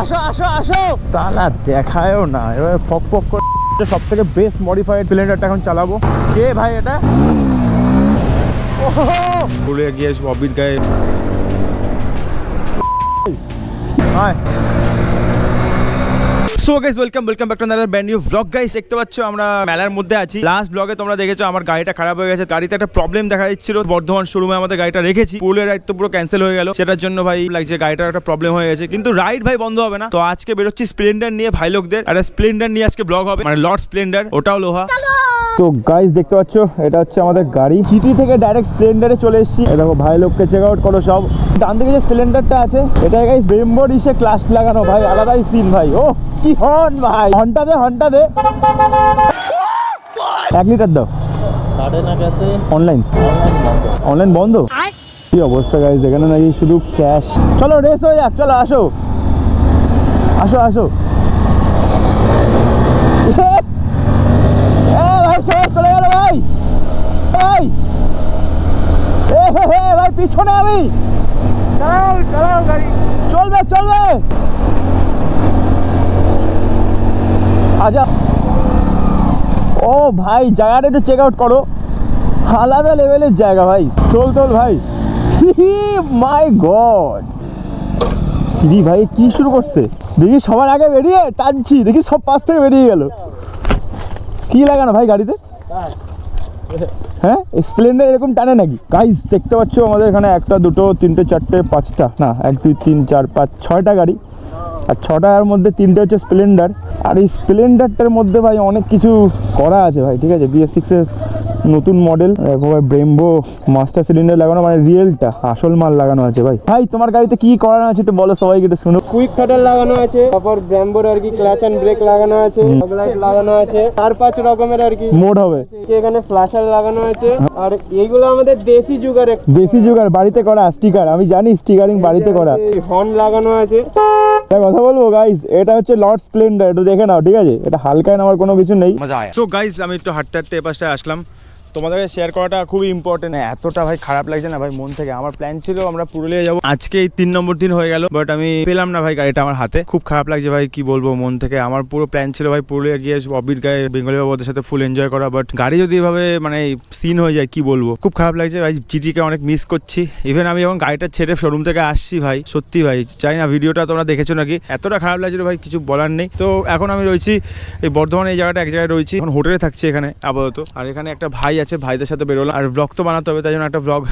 আসো আসো আসো। তালা দেখায়ও না। এবার পক পক করে সব থেকে বেস্ট মডিফাইড প্লেন্ডারটা এখন চালাবো। কে ভাই এটা? ভুলে গিয়ে অবির গায়ে হায়। So guys welcome welcome back to another brand new vlog guys দেখতে পাচ্ছ, আমরা মেলার মধ্যে আছি। লাস্ট ব্লগে তোমরা দেখেছ, আমার গাড়িটা খারাপ হয়ে গেছে। গাড়িতে একটা প্রবলেম দেখা দিচ্ছিল। বর্ধমান শোরুমে আমাদের গাড়িটা রেখেছি। পুরুলিয়া রাইড তো পুরো ক্যান্সেল হয়ে গেল। সেটার জন্য ভাই, লাগছে গাড়িটার একটা প্রবলেম হয়ে গেছে। কিন্তু রাইড ভাই বন্ধ হবে না। তো আজকে বেরোচ্ছি স্প্লেন্ডার নিয়ে ভাই লোকদের। একটা স্প্লেন্ডার নিয়ে আজকে ব্লগ হবে। মানে লর্ড স্প্লেন্ডার ওটাও লোহা। তো গাইস দেখতে পাচ্ছ? এটা হচ্ছে আমাদের গাড়ি। সিটি থেকে ডাইরেক্ট স্প্লেন্ডারে চলে এসেছি। দেখো ভাই, লোককে চেক আউট করো সব। ডান দিকে যে স্প্লেন্ডারটা আছে, এটা গাইস বেম্বো ডিশে ক্লাস লাগানো ভাই, আলাদাই সিন ভাই। ও, কি হর্ন ভাই। হর্নটা দে হর্নটা দে। এক লিটার দাও। অনলাইন অনলাইন বন্ধ। কি অবস্থা গাইস এখানে নাকি শুধু ক্যাশ চলো রেস হয়ে যাক, চলো, আসো। আসো আসো এ, ভাই সব চলে গেল ভাই ভাই এ হে হে ভাই পিছনে আমি। চালাও চালাও গাড়ি। চলবে চলবে। আচ্ছা। ও ভাই, জায়গাটা একটু চেক আউট করো। আলাদা লেভেলের জায়গা ভাই। চল চল ভাই। মাই গড কি ভাই, কি শুরু করছে? দেখি সবার আগে বেরিয়ে টানছি, দেখি সব পাশ থেকে বেরিয়ে গেল। কি লাগানো ভাই গাড়িতে? হ্যাঁ স্প্লেন্ডার এরকম টানে নাকি? গাইজ দেখতে পাচ্ছ আমাদের এখানে একটা, দুটো, তিনটে, চারটে, পাঁচটা, না, এক, দুই, তিন, চার, পাঁচ, ছয়টা গাড়ি। আর ছটার মধ্যে তিনটে হচ্ছে স্প্লেন্ডার আর এই স্প্লেন্ডারটার মধ্যে ভাই অনেক কিছু করা আছে ভাই, ঠিক আছে? বিএস সিক্সের নতুন মডেল দেখো ভাই ব্রেম্বো মাস্টার সিলিন্ডার লাগানো মানে রিয়েলটা আসল মাল লাগানো আছে ভাই। ভাই তোমার গাড়িতে কি করানো আছে একটু বলো সবাইকে একটু শুনো কুইক কাটার লাগানো আছে তারপর ব্র্যাম্বোর আর কি ক্লাচ এন্ড ব্রেক লাগানো আছে লাইট লাগানো আছে চার পাঁচ রকমের আর কি। মোড হবে। এখানে ফ্ল্যাশার লাগানো আছে আর এইগুলো আমাদের দেশি যুগের বেশি জোগাড় বাড়িতে করা স্টিকার আমি জানি স্টিকারিং বাড়িতে করা। হর্ন লাগানো আছে। কথা বলব গাইস এটা হচ্ছে লর্ড স্প্লেন্ডার একটু দেখে নাও ঠিক আছে? এটা হালকায় নেওয়ার কোনো কিছু নেই। মজা আয়। সো গাইস আমি একটু হাঁটতে হাঁটতে এ পাশটায় আসলাম। তোমাদেরকে শেয়ার করাটা খুবই ইম্পর্টেন্ট এতটা ভাই খারাপ লাগছে না ভাই, মন থেকে। আমার প্ল্যান ছিল আমরা পুরুলিয়া যাব। আজকে এই তিন নম্বর দিন হয়ে গেল বাট আমি পেলাম না ভাই গাড়িটা আমার হাতে। খুব খারাপ লাগছে ভাই, কি বলব মন থেকে। আমার পুরো প্ল্যান ছিল ভাই পুরুলিয়া গিয়ে ববির গায়ে বেঙ্গলি বাবুদের সাথে ফুল এনজয় করা বাট গাড়ি যদি এভাবে মানে সিন হয়ে যায়, কি বলব? খুব খারাপ লাগছে ভাই জিটিকে অনেক মিস করছি। ইভেন আমি যখন গাড়িটা ছেড়ে শোরুম থেকে আসছি ভাই, সত্যি ভাই, জানি না ভিডিওটা তোমরা দেখেছ নাকি? এতটা খারাপ লাগছিল ভাই, কিছু বলার নেই। তো এখন আমি রয়েছি, এই বর্ধমানে এই জায়গাটা এক জায়গায় রয়েছি। এখন হোটেলে থাকছি এখানে, আপাতত। আর এখানে একটা ভাই আছে, ভাইদের সাথে বেরোলাম। আর ব্লগ তো বানাতে হবে, তাই জন্য একটা ব্লগ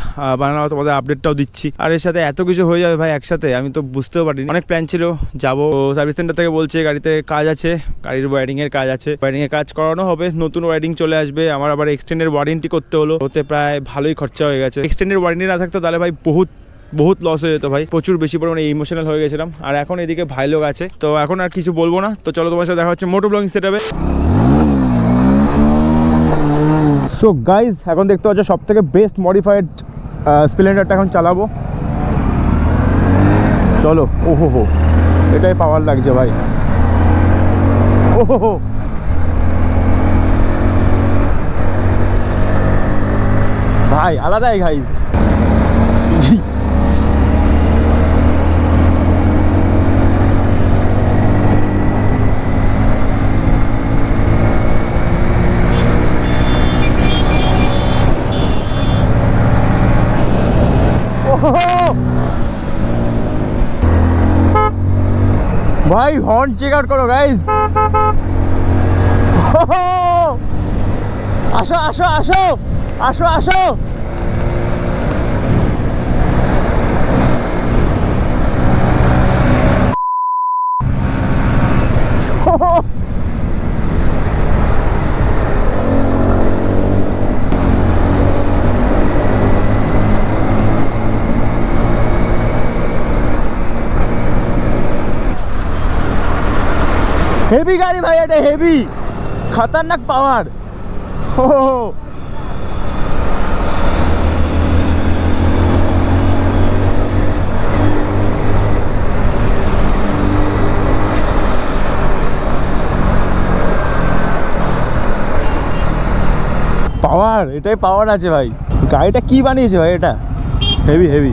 বানানো তোমাদের আপডেটটাও দিচ্ছি। আর এর সাথে এত কিছু হয়ে যাবে ভাই একসাথে, আমি তো বুঝতেও পারিনি। অনেক প্ল্যান ছিল, যাব। সার্ভিস সেন্টার থেকে বলছে, গাড়িতে কাজ আছে, গাড়ির ওয়ারিং এর কাজ আছে। ওয়ারিং এর কাজ করানো হবে, নতুন ওয়ারিং চলে আসবে। আমার আবার এক্সটেন্ডের ওয়ারেন্টি করতে হলো, ওতে প্রায় ভালোই খরচা হয়ে গেছে। এক্সটেন্ডের ওয়ারেন্টি না থাকতো, তাহলে ভাই বহুত বহুত লস হয়ে যেত ভাই। প্রচুর বেশি পরিমাণে ইমোশনাল হয়ে গেছিলাম। আর এখন এদিকে ভাই লোক আছে, তো এখন আর কিছু বলব না। তো চলো তোমার সাথে দেখা হচ্ছে, মোটো ব্লগিং সেটাবে সো গাইজ এখন দেখতে পাচ্ছ সব থেকে বেস্ট মডিফাইড স্প্লেন্ডারটা এখন চালাবো। চলো ওহো হো এটাই পাওয়ার লাগছে ভাই। ওহো হো ভাই, আলাদাই গাইজ ভাই হর্ন চেক আউট করো গাইজ আসো আসো আসো আসো আসো। হেভি গাড়ি ভাই, এটা হেভি। খতরনাক পাওয়ার ও পাওয়ার এটাই পাওয়ার আছে ভাই। গাড়িটা কি বানিয়েছে ভাই এটা? হেভি হেভি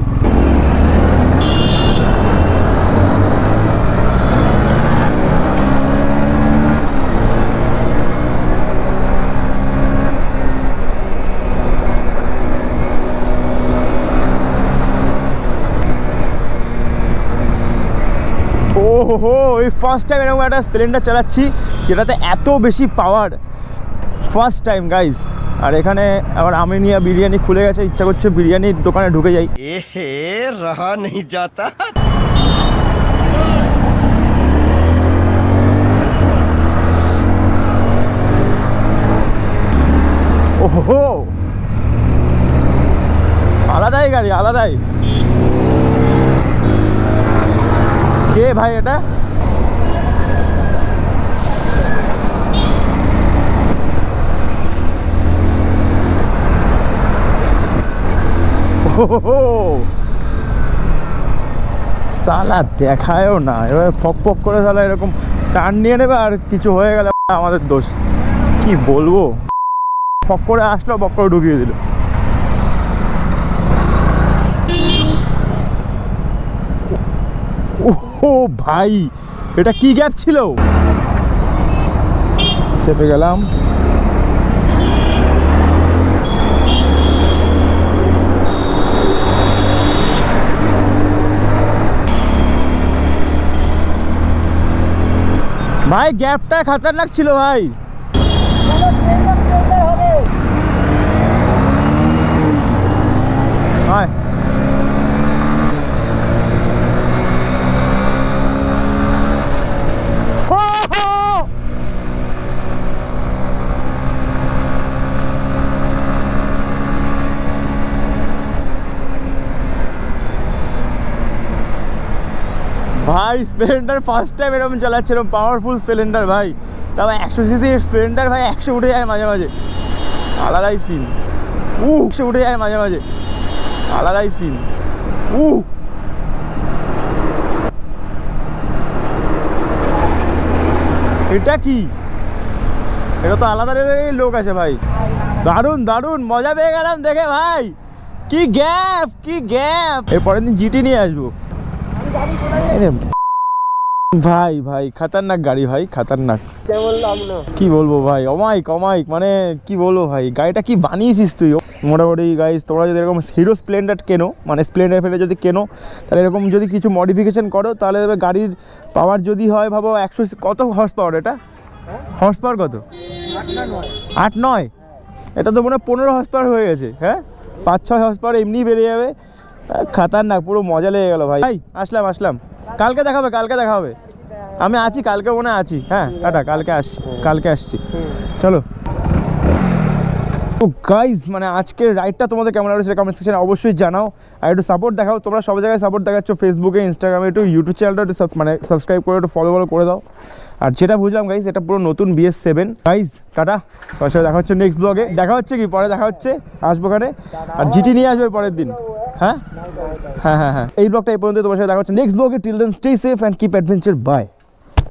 ওহো এই ফার্স্ট টাইম এরকম একটা স্প্লেন্ডার চালাচ্ছি যেটাতে এত বেশি পাওয়ার ফার্স্ট টাইম গাইজ আর এখানে আবার আমিনিয়া বিরিয়ানি খুলে গেছে ইচ্ছা করছে বিরিয়ানির দোকানে ঢুকে যাই। এহে রাহা নেই যাতা। ওহো! আলাদাই গাড়ি আলাদাই। কে ভাই এটা? সালা দেখায়ও না। এবার ফক ফক করে সালা এরকম টান নিয়ে নেবে আর কিছু হয়ে গেলে আমাদের দোষ। কি বলব? ফক করে আসলো, ফক করে ঢুকিয়ে দিল। ও ভাই এটা কি গ্যাপ ছিল? চেপে গেলাম। ভাই গ্যাপটা খাতারনাক ছিল ভাই। হয় হো, হো। ভাই স্প্লেন্ডার ফার্স্ট টাইম এরকম চালাচ্ছিলাম পাওয়ারফুল স্প্লেন্ডার ভাই। তারপর একশো সিসি স্প্লেন্ডার ভাই একশো উঠে যায় মাঝে মাঝে। আলাদাই সিন উ একশো উঠে যায় মাঝে মাঝে। আলাদাই সিন উ এটা কি? এটা তো আলাদা লোক আছে ভাই। দারুণ দারুণ মজা পেয়ে গেলাম দেখে ভাই। কি গ্যাপ কি গ্যাপ এর পরের দিন জিটি নিয়ে আসব। ভাই ভাই, খাতারনাক গাড়ি, ভাই, খাতারনাক। কি বলব ভাই অমাইক অমাইক মানে কি বলব ভাই, গাড়িটা কি বানিয়েছিস তুই? মোটামুটি গাইজ তোমরা যদি এরকম হিরো স্প্লেন্ডার কেনো মানে স্প্লেন্ডার ফেলে যদি কেনো, তাহলে এরকম যদি কিছু মডিফিকেশন করো, তাহলে গাড়ির পাওয়ার যদি হয়, ভাবো একশো কত হর্স পাওয়ার এটা? হর্স পাওয়ার কত? আট নয়। এটা তো মনে হয় পনেরো হর্স পাওয়ার হয়ে গেছে হ্যাঁ? পাঁচ, ছয় হর্স পাওয়ার এমনি বেড়ে যাবে। খাতারনাক পুরো মজা লেগে গেল ভাই। ভাই আসলাম আসলাম। কালকে দেখা হবে কালকে দেখা হবে আমি আছি কালকে মনে আছি। হ্যাঁ টাটা কালকে আসছি কালকে আসছি। চলো। গাইজ মানে আজকের রাইডটা তোমাদের কেমন লাগছে কমেন্ট সেকশনে অবশ্যই জানাও। আর একটু সাপোর্ট দেখাও, তোমরা সব জায়গায় সাপোর্ট দেখাচ্ছ ফেসবুকে ইনস্টাগ্রামে একটু ইউটিউব চ্যানেলটা একটু মানে সাবস্ক্রাইব করে, একটু ফলো ফলো করে দাও। আর যেটা বুঝলাম গাইজ এটা পুরো নতুন বিএস সেভেন গাইজ টাটা, তোমার সাথে দেখা হচ্ছে নেক্সট ব্লগে দেখা হচ্ছে কি? পরে দেখা হচ্ছে, আসব ওখানে। আর জিটি নিয়ে আসবে পরের দিন। হ্যাঁ? হ্যাঁ হ্যাঁ হ্যাঁ। এই ব্লগটা এই পর্যন্ত তোমার সাথে দেখা হচ্ছে নেক্সট ব্লগে till then stay safe and keep adventure bye